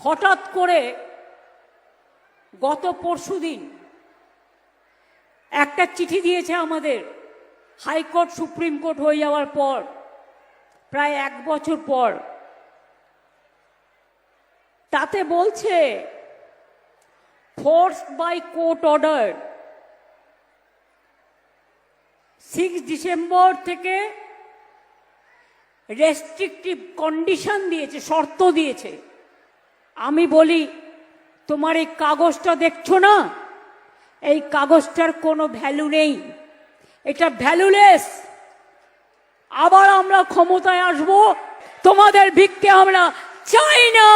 হঠাৎ করে গত পরশুদিন একটা চিঠি দিয়েছে আমাদের হাইকোর্ট, সুপ্রিম কোর্ট হয়ে যাওয়ার পর, প্রায় এক বছর পর। তাতে বলছে force by court order six December থেকে রেস্ট্রিকটিভ কন্ডিশন দিয়েছে, শর্ত দিয়েছে। আমি বলি, তোমার এই কাগজটা দেখছ না? এই কাগজটার কোনো ভ্যালু নেই। এটা ভ্যালুলেস আবার আমরা ক্ষমতায় আসব, তোমাদের ভিক্ষে আমরা চাই না।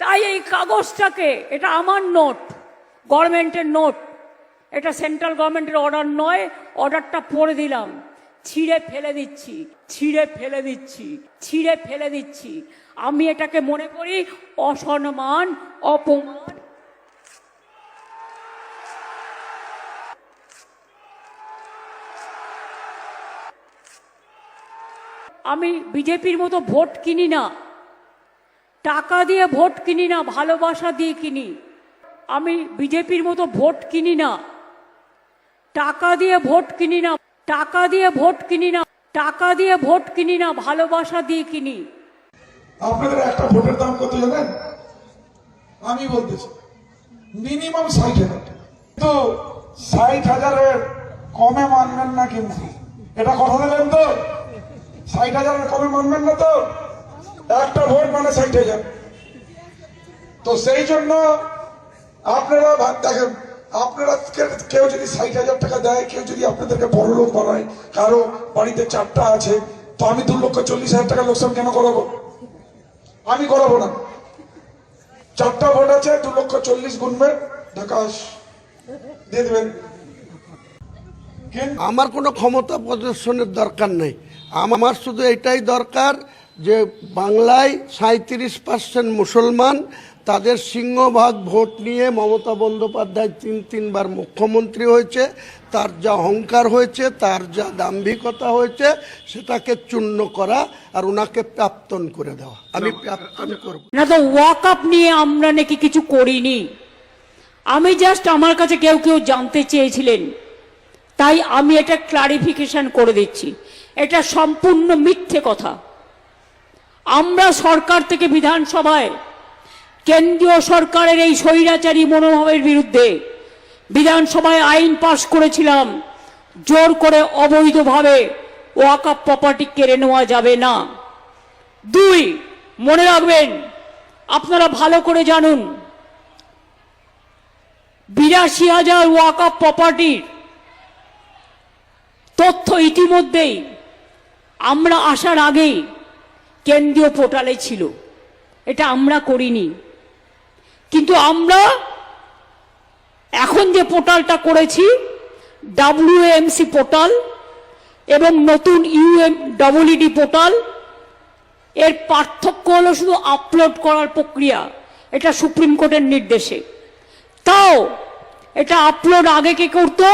তাই এই কাগজটাকে, এটা আমার নোট গভর্নমেন্টের নোট এটা সেন্ট্রাল গভর্নমেন্টের অর্ডার নয় অর্ডারটা পড়ে দিলাম। ছিঁড়ে ফেলে দিচ্ছি, ছিঁড়ে ফেলে দিচ্ছি, ছিঁড়ে ফেলে দিচ্ছি। আমি এটাকে মনে করি অসম্মান, অপমান। আমি বিজেপির মতো ভোট কিনি না। টাকা দিয়ে ভোট কিনি না, ভালোবাসা দিয়ে কিনি। আমি বিজেপির মতো ভোট কিনি না। টাকা দিয়ে ভোট কিনি না টাকা দিয়ে ভোট কিনি না, টাকা দিয়ে ভোট কিনি না, ভালোবাসা দিয়ে কিনি। আপনাদের একটা ভোটের দাম কত জানেন? আমি বলতেছি মিনিমাম ষাট হাজার। কিন্তু ষাট হাজারের কমে মানবেন না কিন্তু। এটা কথা দিলেন তো? ষাট হাজারের কমে মানবেন না তো? একটা ভোট মানে ষাট হাজার। তো সেই জন্য আপনারা দেখেন, আপনারা কেউ যদি ষাট হাজার টাকা দেয়, কেউ যদি আপনাদেরকে বড় লোক বানায়, কারও বাড়িতে চারটা আছে, তো আমি দু লক্ষ চল্লিশ হাজার টাকা লোকসান কেন করাবো? আমি করাবো না। চারটা ভোট আছে, দু লক্ষ চল্লিশ গুনবেন ঢাকাশ দিয়ে দেবেন। আমার কোনো ক্ষমতা প্রদর্শনের দরকার নেই। আমার শুধু এটাই দরকার যে বাংলায় সাঁত্রিশ পার্সেন্ট মুসলমান তাদের সিংহভাগ ভোট নিয়ে মমতা বন্দ্যোপাধ্যায় তিন তিনবার মুখ্যমন্ত্রী হয়েছে তার যা অহংকার হয়েছে তার যা দাম্ভিকতা হয়েছে সেটাকে চূর্ণ করা আর ওনাকে প্রাপ্তন করে দেওয়া। আমি প্রাপ্তন করব। না তো ওয়াক আপ নিয়ে আমরা নাকি কিছু করিনি। আমি জাস্ট আমার কাছে কেউ কেউ জানতে চেয়েছিলেন। তাই আমি এটা ক্লারিফিকেশন করে দিচ্ছি। এটা সম্পূর্ণ মিথ্যে কথা। আমরা সরকার থেকে বিধানসভায়, কেন্দ্রীয় সরকারের এই স্বৈরাচারী মনোভাবের বিরুদ্ধে বিধানসভায় আইন পাশ করেছিলাম, জোর করে অবৈধভাবে ওয়াকাপ প্রপার্টি কেড়ে নেওয়া যাবে না। দুই, মনে রাখবেন, আপনারা ভালো করে জানুন, বিরাশি হাজার ওয়াকাপ প্রপার্টির তথ্য ইতিমধ্যেই আমরা আসার আগেই কেন্দ্রীয় পোর্টালে ছিল। এটা আমরা করিনি। কিন্তু আমরা এখন যে পোর্টালটা করেছি ডাব্লিউএমসি পোর্টাল এবং নতুন ইউএম ডবলইডি পোর্টাল এর পার্থক্য হলো শুধু আপলোড করার প্রক্রিয়া, এটা সুপ্রিম কোর্টের নির্দেশে। তাও এটা আপলোড আগে কে করতো?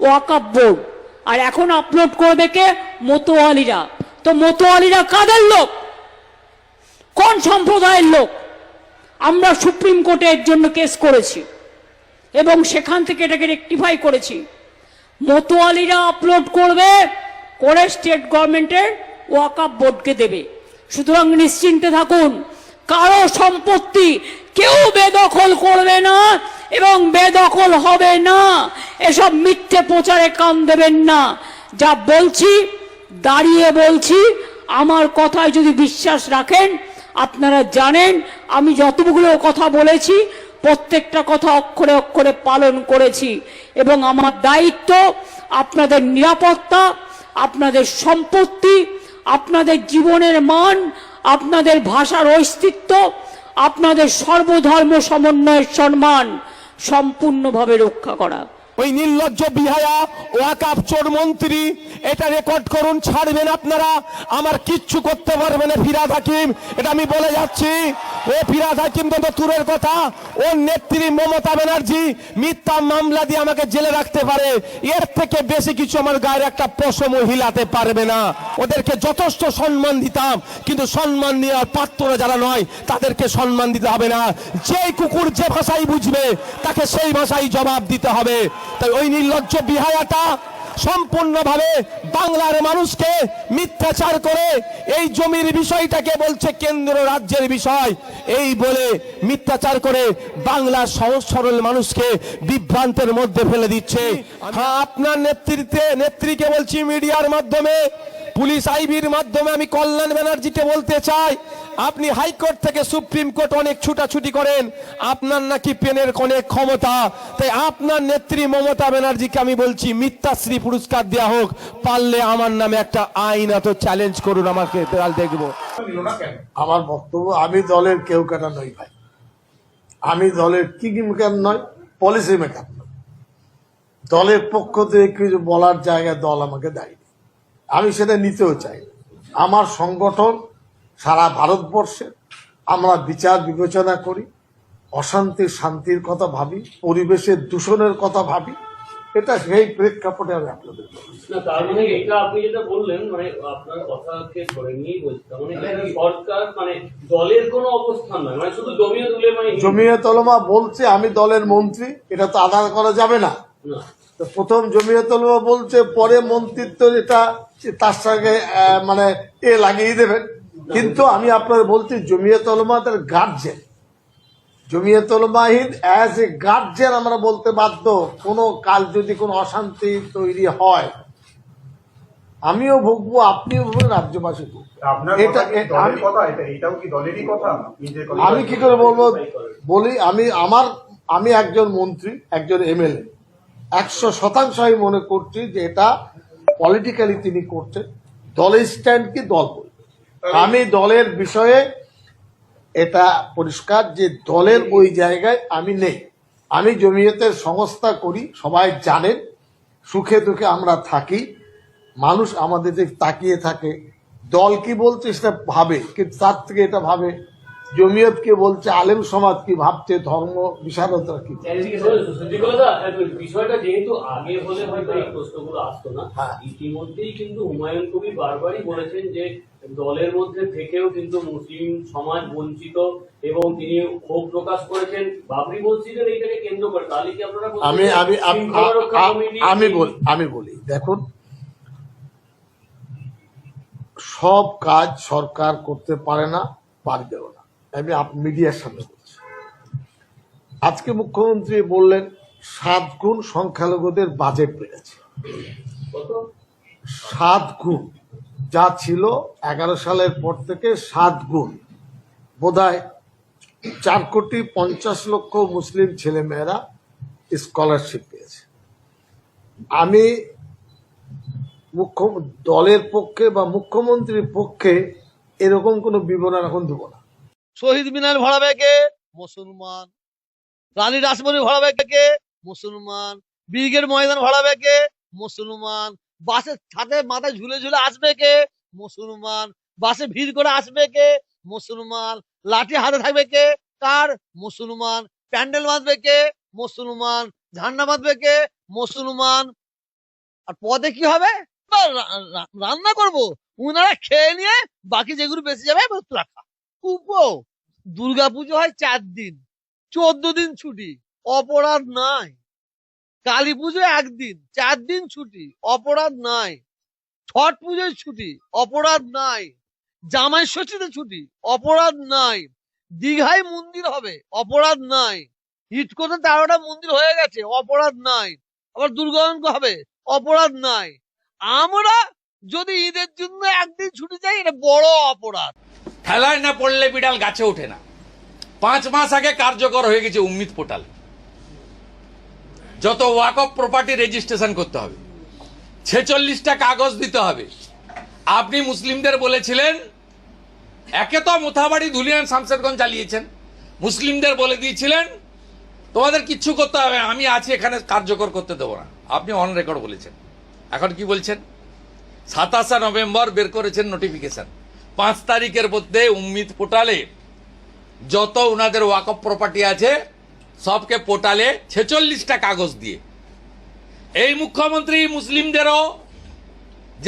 ওয়াকাপ বোর্ড। আর এখন আপলোড করবে কে? মতোয়ালিরা। তো মতোয়ালিরা কাদের লোক? কোন সম্প্রদায়ের লোক? আমরা সুপ্রিম কোর্টে এর জন্য কেস করেছি এবং সেখান থেকে এটাকে রেকটিফাই করেছি। মতোয়ালিরা আপলোড করবে, করে স্টেট গভর্নমেন্টের ওয়াকাপ বোর্ডকে দেবে। সুতরাং নিশ্চিন্তে থাকুন, কারও সম্পত্তি কেউ বেদখল করবে না এবং বেদখল হবে না। এসব মিথ্যে প্রচারে কান দেবেন না। যা বলছি দাঁড়িয়ে বলছি, আমার কথায় যদি বিশ্বাস রাখেন, আপনারা জানেন, আমি যতগুলো কথা বলেছি, প্রত্যেকটা কথা অক্ষরে অক্ষরে পালন করেছি। এবং আমার দায়িত্ব আপনাদের নিরাপত্তা, আপনাদের সম্পত্তি, আপনাদের জীবনের মান, আপনাদের ভাষার অস্তিত্ব, আপনাদের সর্বধর্ম সমন্বয়ের সম্মান সম্পূর্ণভাবে রক্ষা করা। ওই নির্লজ্জ বিহায়া ওয়াকাপ চোর মন্ত্রী, এটা রেকর্ড করুন, ছাড়বেন আপনারা। আমার কিচ্ছু করতে পারবে না ফিরাদ হাকিম। এটা আমি বলে যাচ্ছি। ও ফিরাদ হাকিম তো দূরের কথা। ওর নেত্রী মমতা ব্যানার্জি মিথ্যা মামলা দিয়ে আমাকে জেলে রাখতে পারে। এর থেকে বেশি কিছু আমার গায়ের একটা পশম হিলাতে পারবে না। ওদেরকে যথেষ্ট সম্মান দিতাম, কিন্তু সম্মান নেওয়ার পাত্ররা যারা নয়, তাদেরকে সম্মান দিতে হবে না। যেই কুকুর যে ভাষাই বুঝবে, তাকে সেই ভাষাই জবাব দিতে হবে। তাই ওই নির্লজ্জ বিহায়াটা সম্পূর্ণভাবে বাংলার মানুষকে মিথ্যাচার করে এই জমির বিষয়টাকে বলছে কেন্দ্র রাজ্যের বিষয়। এই বলে মিথ্যাচার করে বাংলার সহজ সরল মানুষকে বিভ্রান্তের মধ্যে ফেলে দিচ্ছে। হ্যাঁ আপনার নেতৃত্বে নেত্রীকে বলছি মিডিয়ার মাধ্যমে পুলিশ আইবির মাধ্যমে আমি কল্যাণ ব্যানার্জিকে বলতে চাই, আপনি হাইকোর্ট থেকে সুপ্রিম কোর্ট অনেক ছুটাছুটি করেন, আপনার নাকি পেনের অনেক ক্ষমতা। তাই আপনার নেত্রী মমতা ব্যানার্জিকে আমি বলছি, মিথ্যাশ্রী পুরস্কার দেওয়া হোক, পারলে আমার নামে একটা আইন এত চ্যালেঞ্জ করুন, আমাকে দেখব। আমার বক্তব্য, আমি দলের কেউ কাটা নই ভাই। আমি দলের কি কি মেকার নয় পলিসি মেকার নয়। দলের পক্ষ থেকে কিছু বলার জায়গায় দল আমাকে দেয়নি। আমি সেটা নিতেও চাই। আমার সংগঠন সারা ভারতবর্ষে আমরা বিচার বিবেচনা করি অশান্তি শান্তির কথা ভাবি পরিবেশের দূষণের কথা ভাবি এটা সেই প্রেক্ষাপটে আমি আপনাদের বলছি। না তার মানে এটা আপনি যেটা বললেন মানে আপনার কথাকে ধরে নিয়েই বলছি মানে সরকার মানে দলের কোনো অবস্থান নয় মানে শুধু জমিয়ে তুলে মানে জমিয়ে তলমা বলছে আমি দলের মন্ত্রী এটা তো আদায় করা যাবে না। তো প্রথম জমিয়ে বলছে পরে মন্ত্রিত্ব এটা তার সঙ্গে মানে এ লাগিয়ে দেবেন। কিন্তু আমি আপনার বলছি জমিয়ে তলমা তার গার্জেন জমিয়ে তলমাহীন অ্যাজ এ গার্জেন আমরা বলতে বাধ্য কোনো কাল যদি কোনো অশান্তি তৈরি হয়। আমিও ভুগবো আপনিও ভুগবেন রাজ্যবাসী আমি কি করে বলব? বলি আমি আমার আমি একজন মন্ত্রী একজন এমএলএ। একশো শতাংশ আমি মনে করছি যে এটা পলিটিক্যালি তিনি করছেন। দলের স্ট্যান্ড কি? দল আমি দলের বিষয়ে এটা পরিষ্কার যে দলের ওই জায়গায় আমি নেই। আমি জমিয়তের সংস্থা করি সবাই জানেন সুখে দুঃখে আমরা থাকি মানুষ আমাদের তাকিয়ে থাকে। দল কি বলছে সেটা ভাবে কিন্তু তার থেকে এটা ভাবে। জমিয়ত কি বলছে আলেম সমাজ কি ভাবছে ধর্ম বিশারদরা কি? বিষয়টা যেহেতু আগে হলে হয়তো এই প্রশ্নগুলো আসতো না হ্যাঁ। ইতিমধ্যেই কিন্তু হুমায়ুন কবির বারবারই বলেছেন যে দলের মধ্যে থেকেও কিন্তু মুসলিম সমাজ বঞ্চিত এবং তিনি ক্ষোভ প্রকাশ করেছেন। বাবরি মসজিদের এইটাকে কেন্দ্র করে তাহলে কি আপনারা আমি বলি আমি বলি দেখুন সব কাজ সরকার করতে পারে না পারবেও না। আমি মিডিয়ার সামনে বলছি। আজকে মুখ্যমন্ত্রী বললেন, সাত গুণ সংখ্যালঘুদের বাজেট বেড়েছে। সাত গুণ। যা ছিল এগারো সালের পর থেকে সাত গুণ। বোধহয় চার কোটি পঞ্চাশ লক্ষ মুসলিম ছেলেমেয়েরা স্কলারশিপ পেয়েছে। আমি মুখ্য, দলের পক্ষে বা মুখ্যমন্ত্রীর পক্ষে এরকম কোনো বিবরণ এখন দেবো না। শহীদ মিনার ভাড়াবে কে মুসলমান, রানী রাসমণি ভাড়াবে কে মুসলমান ব্রিগেড ময়দান ভাড়াবে কে মুসলমান, বাসের ছাদে মাথায় ঝুলে ঝুলে আসবে কে মুসলমান, বাসে ভিড় করে আসবে কে মুসলমান, লাঠি হাতে থাকবে কে কার মুসলমান, প্যান্ডেল বাঁধবে কে মুসলমান, ঝান্ডা বাঁধবে কে মুসলমান। আর পদে কি হবে? রান্না করব। উনারা খেয়ে নিয়ে বাকি যেগুলো বেঁচে যাবে রাখা। উপ দুর্গা পুজো হয় চার দিন। চোদ্দ দিন ছুটি। অপরাধ নাই। কালী পুজো একদিন। চার দিন ছুটি। অপরাধ নাই। ছট পুজোয় ছুটি। অপরাধ নাই। জামাই ষষ্ঠীতে ছুটি। অপরাধ নাই। দীঘায় মন্দির হবে। অপরাধ নাই। হিটকোতে তেরোটা মন্দির হয়ে গেছে। অপরাধ নাই। আবার দুর্গাঙ্ক হবে। অপরাধ নাই। আমরা যদি ঈদের জন্য একদিন ছুটি চাই, এটা বড় অপরাধ। ঠেলায় না পড়লে বিড়াল গাছে ওঠে না। পাঁচ মাস আগে কার্যকর হয়ে গেছে উম্মিদ পোর্টাল। যত ওয়াক অফ প্রপার্টি রেজিস্ট্রেশন করতে হবে। ছেচল্লিশটা কাগজ দিতে হবে। আপনি মুসলিমদের বলেছিলেন, একে তো মোথাবাড়ি ধুলিয়ান শামশেরগঞ্জ চালিয়েছেন। মুসলিমদের বলে দিয়েছিলেন, তোমাদের কিচ্ছু করতে হবে, আমি আছি এখানে কার্যকর করতে দেবো না। আপনি অন রেকর্ড বলেছেন। এখন কি বলছেন? সাতাশে নভেম্বর বের করেছেন নোটিফিকেশন পাঁচ তারিখের মধ্যে উম্মিদ পোর্টালে যত ওনাদের ওয়াকফ প্রপার্টি আছে, সবকে পোর্টালে ছেচল্লিশটা কাগজ দিয়ে। এই মুখ্যমন্ত্রী মুসলিমদেরও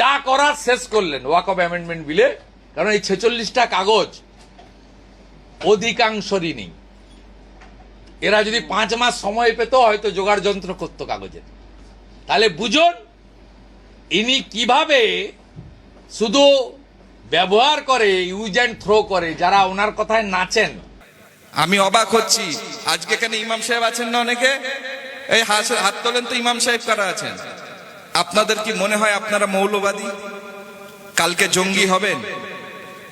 যা করার শেষ করলেন ওয়াকফ অ্যামেন্ডমেন্ট বিলে কারণ এই ছেচল্লিশটা কাগজ অধিকাংশরই নেই। এরা যদি পাঁচ মাস সময় পেত, হয়তো জোগাড় যন্ত্র করতো কাগজের তাহলে বুঝুন, ইনি কীভাবে শুধু ব্যবহার করে ইউজ অ্যান্ড থ্রো করে, যারা ওনার কথায় নাচেন। আমি অবাক হচ্ছি। আজকে এখানে ইমাম সাহেব আছেন না অনেকে? এই হাত তোলেন তো ইমাম সাহেব কারা আছেন? আপনাদের কি মনে হয় আপনারা মৌলবাদী? কালকে জঙ্গি হবেন?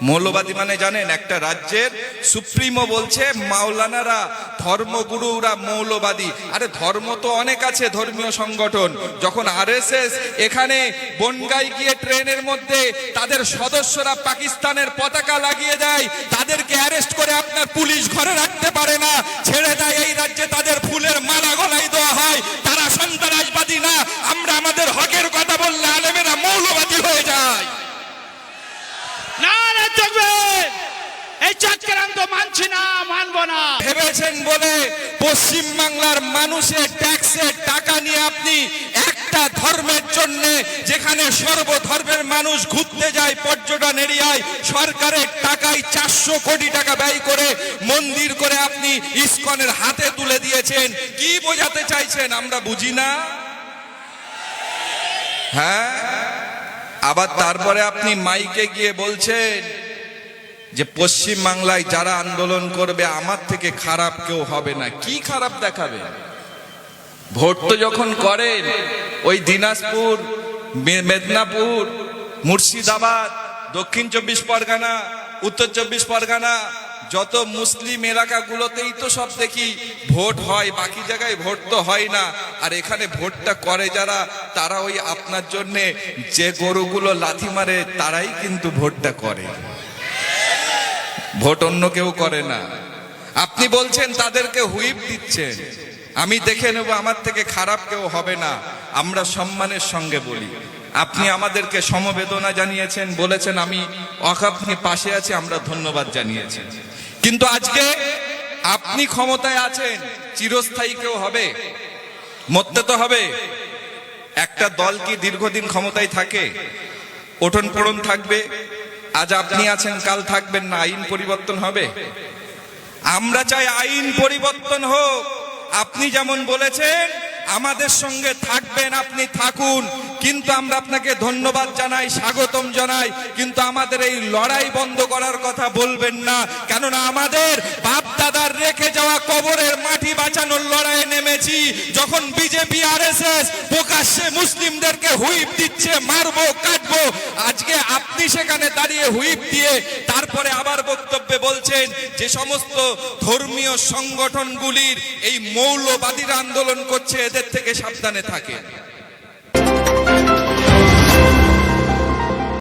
মৌলবাদী মানে জানেন একটা রাজ্যের সুপ্রিমো বলছে, মাওলানারা ধর্মগুরুরা মৌলবাদী। আরে ধর্ম তো অনেক আছে ধর্মীয় সংগঠন। যখন আরএসএস এখানে বনগাই গিয়ে ট্রেনের মধ্যে তাদের সদস্যরা পাকিস্তানের পতাকা লাগিয়ে দেয়, তাদেরকে অ্যারেস্ট করে আপনার পুলিশ ঘরে রাখতে পারে না। ছেড়ে দেয় এই রাজ্যে তাদের ফুলের মালা গলায় দেওয়া হয়। তারা সন্ত্রাসবাদী না, আমরা আমাদের হকের কথা বললে আলেমেরা মৌলবাদী হয়ে যায়। এই চক্রান্ত মানছি না, মানবো না। ভেবেছেন বলে পশ্চিম বাংলার মানুষের ট্যাক্সের টাকা নিয়ে আপনি একটা ধর্মের জন্য যেখানে সর্বধর্মের মানুষ ঘুরতে যায়, পর্যটন এরিয়ায়, সরকারের টাকায় চারশো কোটি টাকা ব্যয় করে মন্দির করে আপনি ইস্কনের হাতে তুলে দিয়েছেন। কি বোঝাতে চাইছেন, আমরা বুঝি না? হ্যাঁ? আবার তারপরে আপনি মাইকে গিয়ে বলছেন যে পশ্চিম বাংলায় যারা আন্দোলন করবে, আমার থেকে খারাপ কেউ হবে না। কি খারাপ দেখাবে? ভোট তো যখন করেন, ওই দিনাজপুর মেদিনীপুর, মুর্শিদাবাদ, দক্ষিণ চব্বিশ পরগনা, উত্তর চব্বিশ পরগনা যত মুসলিম এলাকাগুলোতেই তো সব দেখি ভোট হয়, বাকি জায়গায় ভোট তো হয় না। আর এখানে ভোটটা করে যারা, তারা ওই আপনার জন্যে যে গরুগুলো লাথি মারে, তারাই কিন্তু ভোটটা করে। ভোট অন্য কেউ করে না। আপনি বলছেন তাদেরকে হুইপ দিচ্ছেন। আমি দেখে নেব আমার থেকে খারাপ কেউ হবে না। আমরা সম্মানের সঙ্গে বলি। আপনি আমাদেরকে সমবেদনা জানিয়েছেন, বলেছেন, আমি অকাপনি পাশে আছি, আমরা ধন্যবাদ জানিয়েছি। কিন্তু আজকে আপনি ক্ষমতায় আছেন, চিরস্থায়ী কেউ হবে, মরতে তো হবে। একটা দল কি দীর্ঘদিন ক্ষমতায় থাকে? ওঠন পড়ন থাকবে, আজ আপনি আছেন, কাল থাকবেন না, আইন পরিবর্তন হবে। আমরা চাই আইন পরিবর্তন হোক। আপনি যেমন বলেছেন, আমাদের সঙ্গে থাকবেন, আপনি থাকুন। কিন্তু আমরা আপনাকে ধন্যবাদ জানাই, স্বাগতম জানাই, কিন্তু আমাদের এই লড়াই বন্ধ করার কথা বলবেন না। কেননা আমাদের বাপ দাদার রেখে যাওয়া কবরের মাটি বাঁচানোর লড়াইয়ে নেমেছি, যখন বিজেপি আর এস এস প্রকাশ্যে মুসলিমদেরকে হুইপ দিচ্ছে, মারবো, কাটবো, আজকে আপনি সেখানে দাঁড়িয়ে হুইপ দিয়ে তারপরে আবার বক্তব্যে বলছেন যে সমস্ত ধর্মীয় সংগঠনগুলির এই মৌলবাদীরা আন্দোলন করছে, এদের থেকে সাবধানে থাকে